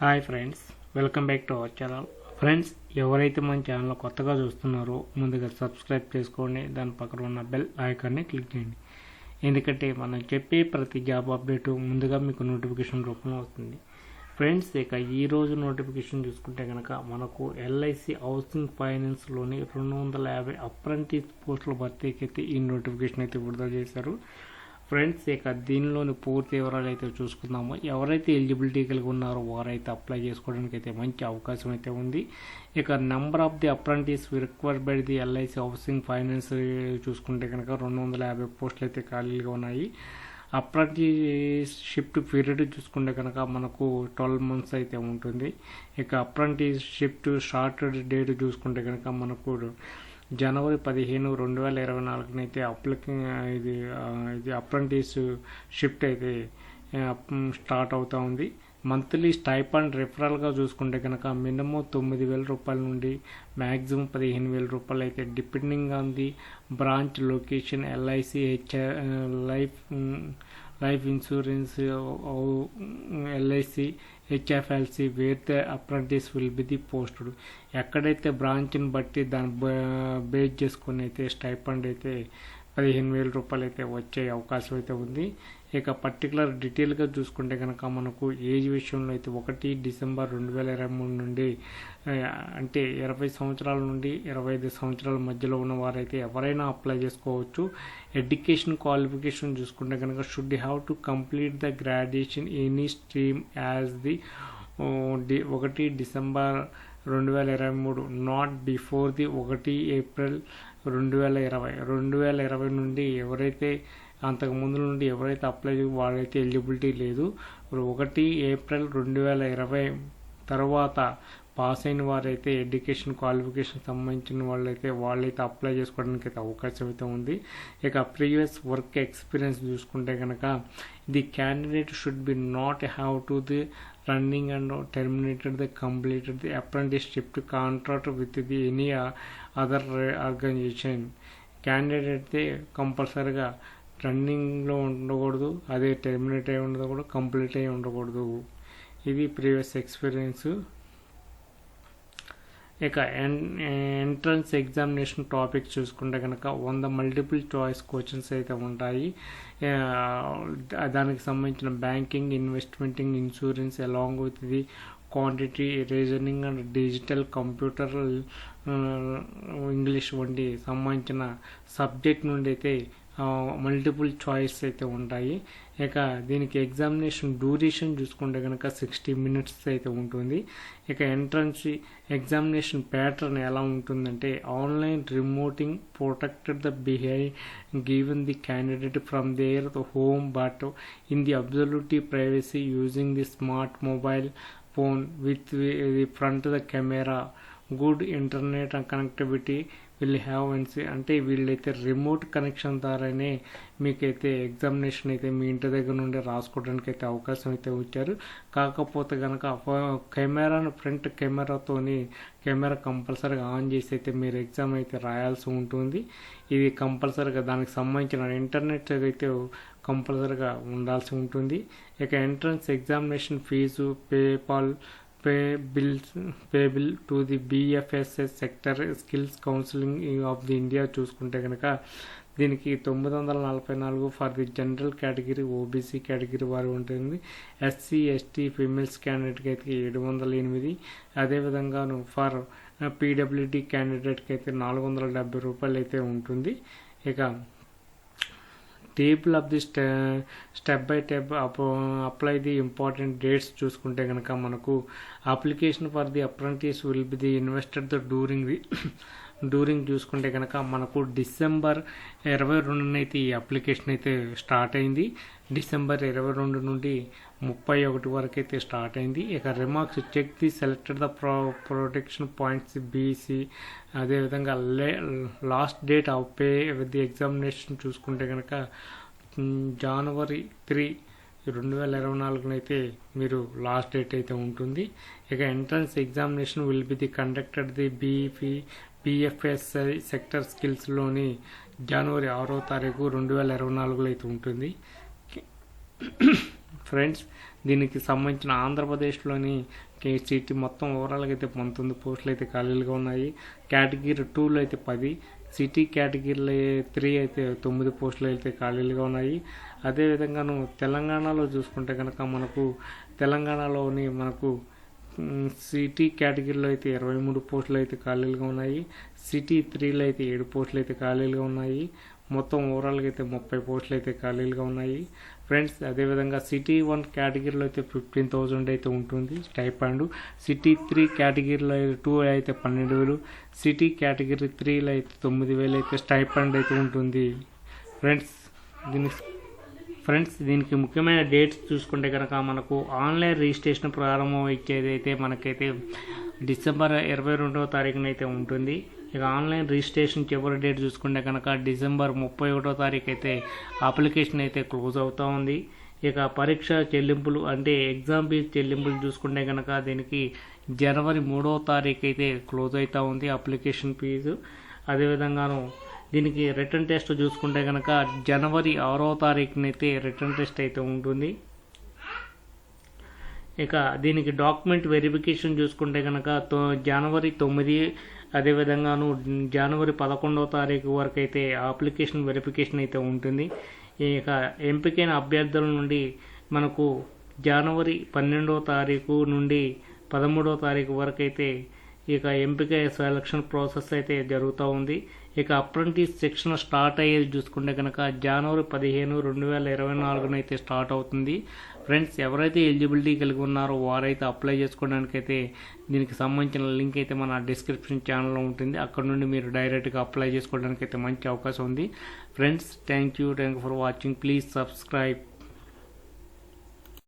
Hi friends welcome back to our channel. Friends ఎవరైతే మన channel కొత్తగా చూస్తున్నారో ముందుగా సబ్స్క్రైబ్ చేసుకోండి దాని పక్కన ఉన్న బెల్ ఐకాన్ని క్లిక్ చేయండి. ఎందుకంటే మనం చెప్పే ప్రతి జాబ్ అప్డేటు ముందుగా మీకు నోటిఫికేషన్ రూపంలో వస్తుంది. ఫ్రెండ్స్ ఇక ఈ రోజు నోటిఫికేషన్ చూసుకుంటే కనుక మనకు ఎల్ఐసి హౌసింగ్ ఫైనాన్స్లోని రెండు వందల యాభై అప్రెంటిస్ పోస్టుల భర్తీకి అయితే ఈ నోటిఫికేషన్ అయితే విడుదల చేశారు. ఫ్రెండ్స్ ఇక దీనిలోని పూర్తి వివరాలు అయితే చూసుకుందాము. ఎవరైతే ఎలిజిబిలిటీ కలిగి ఉన్నారో వారైతే అప్లై చేసుకోవడానికి అయితే మంచి అవకాశం అయితే ఉంది. ఇక number of the apprentice required by the LIC housing finance చూసుకుంటే కనుక రెండు వందల యాభై పోస్టులు అయితే ఖాళీగా ఉన్నాయి. అప్రెంటిస్ షిఫ్ట్ పీరియడ్ చూసుకుంటే కనుక మనకు ట్వెల్వ్ మంత్స్ అయితే ఉంటుంది. ఇక అప్రెంటిస్ షిఫ్ట్ షార్ట్ డేట్ చూసుకుంటే కనుక మనకు జనవరి పదిహేను రెండు వేల ఇరవై నాలుగునైతే అప్లికింగ్ ఇది ఇది అప్రెంటిస్ షిఫ్ట్ అయితే స్టార్ట్ అవుతూ ఉంది. మంత్లీ స్టైపాండ్ రిఫరల్గా చూసుకుంటే కనుక మినిమం తొమ్మిది వేల రూపాయల నుండి మ్యాక్సిమం పదిహేను వేల రూపాయలు అయితే depending on the branch location LIC H life life insurance LIC HFLC where the apprentice will be the posted ఎక్కడైతే బ్రాంచ్ని బట్టి దాన్ని బేస్ చేసుకుని అయితే స్టైపండ్ అయితే పదిహేను వేల రూపాయలు అయితే వచ్చే అవకాశం అయితే ఉంది. ఇక పర్టికులర్ డీటెయిల్గా చూసుకుంటే కనుక మనకు ఏజ్ విషయంలో అయితే ఒకటి డిసెంబర్ రెండు వేల ఇరవై మూడు నుండి అంటే ఇరవై సంవత్సరాల నుండి ఇరవై ఐదు సంవత్సరాల మధ్యలో ఉన్న వారైతే ఎవరైనా అప్లై చేసుకోవచ్చు. ఎడ్యుకేషన్ క్వాలిఫికేషన్ చూసుకుంటే కనుక should have to complete the graduation any stream as the ఒకటి డిసెంబర్ రెండు వేల ఇరవై మూడు నాట్ బిఫోర్ ది ఒకటి ఏప్రిల్ రెండు వేల ఇరవై. రెండు వేల ఇరవై నుండి ఎవరైతే అంతకు ముందు నుండి ఎవరైతే అప్లై వాళ్ళైతే ఎలిజిబిలిటీ లేదు. ఒకటి ఏప్రిల్ రెండు వేల ఇరవై తర్వాత పాస్ అయిన వారైతే ఎడ్యుకేషన్ క్వాలిఫికేషన్ సంబంధించిన వాళ్ళైతే వాళ్ళైతే అప్లై చేసుకోవడానికి అయితే అవకాశం అయితే ఉంది. ఇక ప్రీవియస్ వర్క్ ఎక్స్పీరియన్స్ చూసుకుంటే కనుక the candidate should be not have to the running and terminated the completed the apprenticeship contract with the any other organization candidate అయితే కంపల్సరీగా రన్నింగ్లో ఉండకూడదు అదే టెర్మినేట్ అయి ఉండకూడదు కంప్లీట్ అయి ఉండకూడదు. ఇది ప్రీవియస్ ఎక్స్పీరియన్స్. ఇక ఎన్ ఎంట్రన్స్ ఎగ్జామినేషన్ టాపిక్ చూసుకుంటే కనుక వంద మల్టిపుల్ చాయిస్ క్వశ్చన్స్ అయితే ఉంటాయి. దానికి సంబంధించిన banking investmenting insurance along with the quantity reasoning and digital computer English వంటి సంబంధించిన సబ్జెక్ట్ నుండి అయితే మల్టిపుల్ చాయిస్ అయితే ఉంటాయి. ఇక దీనికి ఎగ్జామినేషన్ డ్యూరేషన్ చూసుకుంటే కనుక సిక్స్టీ మినిట్స్ అయితే ఉంటుంది. ఇక ఎంట్రన్స్ ఎగ్జామినేషన్ ప్యాటర్న్ ఎలా ఉంటుందంటే online remoting protected the be high given the candidate from there home but in the absolutely privacy using the smart mobile phone with the front the camera good internet connectivity will have and అంటే వీళ్ళైతే remote connection ద్వారానే మీకైతే examination అయితే మీ ఇంటి దగ్గర నుండి రాసుకోవడానికి అయితే అవకాశం అయితే ఇచ్చారు. కాకపోతే కనుక కెమెరాను ఫ్రంట్ కెమెరాతోని కెమెరా కంపల్సరీగా ఆన్ చేసి అయితే మీరు ఎగ్జామ్ అయితే రాయాల్సి ఉంటుంది. ఇది కంపల్సరీగా దానికి సంబంధించిన ఇంటర్నెట్ అయితే కంపల్సరీగా ఉండాల్సి ఉంటుంది. ఇక entrance examination fee PayPal pay payable payable to the BFSS sector skills counselling of the India చూసుకుంటే కనుక దీనికి తొమ్మిది వందల నలభై నాలుగు for the general category OBC category వారు ఉంటుంది. ఎస్సీ ఎస్టీ ఫీమేల్స్ క్యాండిడేట్కి అయితే ఏడు వందల ఎనిమిది అదేవిధంగా ఫర్ పీడబ్ల్యూడి క్యాండిడేట్కి అయితే నాలుగు వందల డెబ్బై రూపాయలు అయితే ఉంటుంది. ఇక table of the ste step by step apply the important dates చూసుకుంటే కనుక మనకు application for the apprentice will be the invested the during the during చూసుకుంటే కనుక మనకు డిసెంబర్ ఇరవై రెండునైతే ఈ అప్లికేషన్ అయితే స్టార్ట్ అయింది. డిసెంబర్ ఇరవై రెండు నుండి ముప్పై ఒకటి వరకు అయితే స్టార్ట్ అయింది. ఇక remarks check the selected the pro protection points BC అదేవిధంగా la last date of pay with the examination చూసుకుంటే కనుక జనవరి త్రీ రెండు వేల ఇరవై నాలుగునైతే మీరు లాస్ట్ డేట్ అయితే ఉంటుంది. ఇక entrance examination will be the conducted the BP PFSI sector స్కిల్స్లోని జనవరి ఆరో తారీఖు రెండు వేల ఇరవై నాలుగులో అయితే ఉంటుంది. ఫ్రెండ్స్ దీనికి సంబంధించిన ఆంధ్రప్రదేశ్లోని సిటీ మొత్తం ఓవరాల్గా అయితే పంతొమ్మిది పోస్టులు అయితే ఖాళీలుగా ఉన్నాయి. కేటగిరీ టూలో అయితే పది సిటీ కేటగిరీలో త్రీ అయితే తొమ్మిది పోస్టులు అయితే ఖాళీలుగా ఉన్నాయి. అదేవిధంగాను తెలంగాణలో చూసుకుంటే కనుక మనకు తెలంగాణలోని మనకు సిటీ కేటగిరీలో అయితే ఇరవై మూడు పోస్టులు అయితే ఖాళీలుగా ఉన్నాయి. సిటీ త్రీలో అయితే ఏడు పోస్టులు అయితే ఖాళీలుగా ఉన్నాయి. మొత్తం ఓవరాల్గా అయితే ముప్పై పోస్టులు అయితే ఖాళీలుగా ఉన్నాయి. ఫ్రెండ్స్ అదేవిధంగా సిటీ వన్ కేటగిరీలో అయితే ఫిఫ్టీన్ థౌజండ్ అయితే ఉంటుంది స్టైపాండ్ సిటీ త్రీ కేటగిరీలో టూ అయితే పన్నెండు వేలు. సిటీ కేటగిరీ త్రీలో అయితే తొమ్మిది వేలు అయితే స్టైపాండ్ అయితే ఉంటుంది. ఫ్రెండ్స్ దీనికి ఫ్రెండ్స్ దీనికి ముఖ్యమైన డేట్స్ చూసుకుంటే కనుక మనకు ఆన్లైన్ రిజిస్ట్రేషన్ ప్రారంభం ఇచ్చేది అయితే మనకైతే డిసెంబర్ ఇరవై రెండవ తారీఖునైతే ఉంటుంది. ఇక ఆన్లైన్ రిజిస్ట్రేషన్ చివరి డేట్ చూసుకుంటే కనుక డిసెంబర్ ముప్పై ఒకటో తారీఖు అయితే అప్లికేషన్ అయితే క్లోజ్ అవుతూ ఉంది. ఇక పరీక్ష చెల్లింపులు అంటే ఎగ్జామ్ ఫీజు చెల్లింపులు చూసుకుంటే కనుక దీనికి జనవరి మూడవ తారీఖు అయితే క్లోజ్ అవుతూ ఉంది అప్లికేషన్ ఫీజు. అదేవిధంగాను దీనికి రిటర్న్ టెస్ట్ చూసుకుంటే కనుక జనవరి ఆరో తారీఖునైతే రిటర్న్ టెస్ట్ అయితే ఉంటుంది. ఇక దీనికి డాక్యుమెంట్ వెరిఫికేషన్ చూసుకుంటే కనుక జనవరి తొమ్మిది అదేవిధంగాను జనవరి పదకొండవ తారీఖు వరకు అయితే అప్లికేషన్ వెరిఫికేషన్ అయితే ఉంటుంది. ఇక ఎంపికైన అభ్యర్థుల నుండి మనకు జనవరి పన్నెండవ తారీఖు నుండి పదమూడవ తారీఖు వరకు అయితే ఇక ఎంపిక సెలక్షన్ ప్రాసెస్ అయితే జరుగుతూ ఉంది. ఇక అప్రెంటిస్ శిక్షణ స్టార్ట్ అయ్యేది చూసుకుంటే కనుక జనవరి పదిహేను రెండు వేల ఇరవై నాలుగున అయితే స్టార్ట్ అవుతుంది. ఫ్రెండ్స్ ఎవరైతే ఎలిజిబిలిటీ కలిగి ఉన్నారో వారైతే అప్లై చేసుకోవడానికి అయితే దీనికి సంబంధించిన లింక్ అయితే మన డిస్క్రిప్షన్ ఛానల్లో ఉంటుంది. అక్కడ నుండి మీరు డైరెక్ట్గా అప్లై చేసుకోవడానికి అయితే మంచి అవకాశం ఉంది. Friends thank you thank for watching please subscribe